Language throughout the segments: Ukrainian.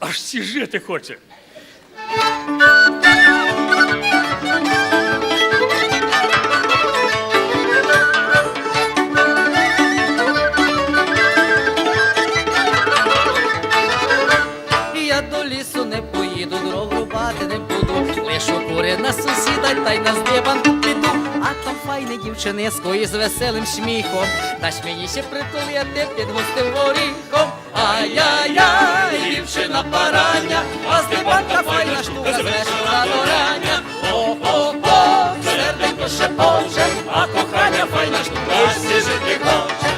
аж всі жити хоче. Я до лісу не поїду, дров не буду. Лише кури на сусіда та й на здибанку піду. А там файне дівчиниско із веселим сміхом. Дасть мені ще притуляти під густим горіхом. Ай-яй-яй, дівчина парання, а здибанка файна штука з вечора до рання. О-о-о, серденько шепоче, а кохання файна штука, всі жити хоче.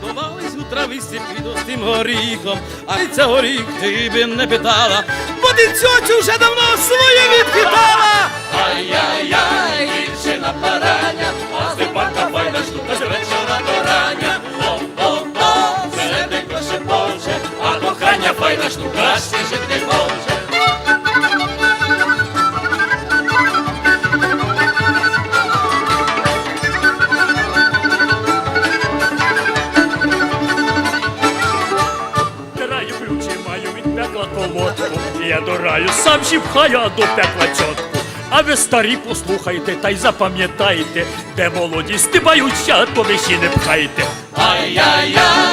Ховались у трависті під тим горіхом, а й це горіх ти би не питала, бо ти цьоцю вже давно своє відхитала. Кохання файна штука, всі жити хоче. Дираю ключі маю від пекла колодку. Я дораю, сам шіпхаю, а до пекла чотку. А ви старі послухайте та й запам'ятайте, де молоді стибаються, то ви ще не пхайте. Ай-яй-яй,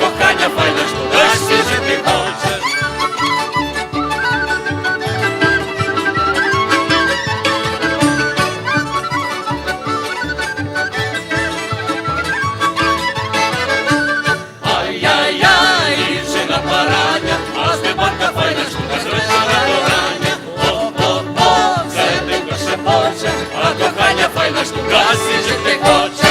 кохання файна штука, всі жити хоче. Ай-яй-яй, жена парадня, а з небарка файна штука, зручна порання. О-о-о, все тихо шепоче, а кохання файна штука, всі хоче.